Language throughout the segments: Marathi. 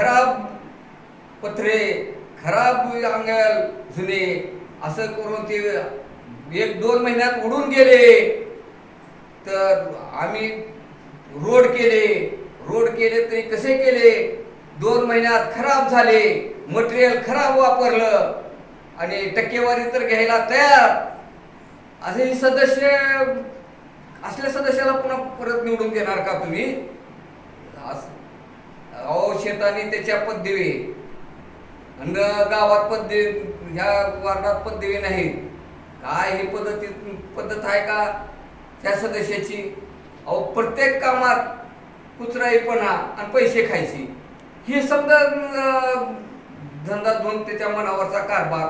खराब पत्रे खराब अंगल जुने असं करून ते एक दोन महिन्यात उडून गेले. तर आम्ही रोड केले. रोड केले तरी कसे केले? दोन महिन्यात खराब झाले. मटेरियल खराब वापरलं. आणि टक्केवारी तर घ्यायला तयार. असे सदस्य असल्या सदस्याला पुन्हा परत निवडून देणार का तुम्ही? असं शेताने त्याच्या पदवी आणि गावात पदवी ह्या वार्डात पदवी नाही काय ही पद्धती पद्धत आहे का? त्या सदस्याची. अहो प्रत्येक कामात कुचराईपणा आणि पैसे खायची. ही समजा धंदा धुवून त्याच्या मनावरचा कारभार.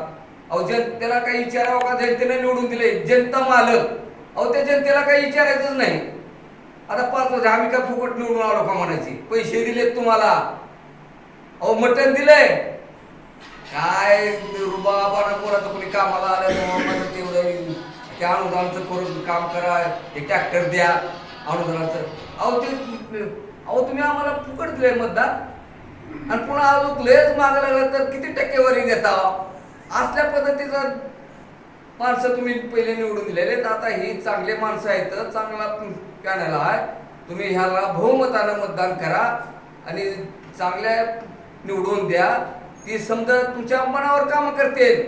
अहो जनतेला काही विचारावं का? जनतेने निवडून दिले जनता मालक. अहो त्या जनतेला काही विचारायचंच नाही. आता पाच वर्ष आम्ही काय फुकट निवडून आलो का म्हणायची? पैसे दिलेत तुम्हाला. अहो मटण दिलंय. काय रुबाबानं पोराचं कोणी कामाला आलं तेवढं त्या अनुदानाचं करून काम करा हे ट्रॅक्टर द्या अनुदानाचं. अहो ते अहो तुम्ही आम्हाला फुकट दिलंय मतदान. आणि पुन्हा अजून लयच मागायला लागलं तर किती टक्केवारी देता असल्या पद्धतीचं माणसं तुम्ही पहिले निवडून दिलेले तर आता ही चांगले माणसं आहेत चांगला पॅनल आहे. तुम्ही ह्याला बहुमतानं मतदान करा आणि चांगल्या निवडून द्या. ती समजा तुमच्या मनावर कामं करतील.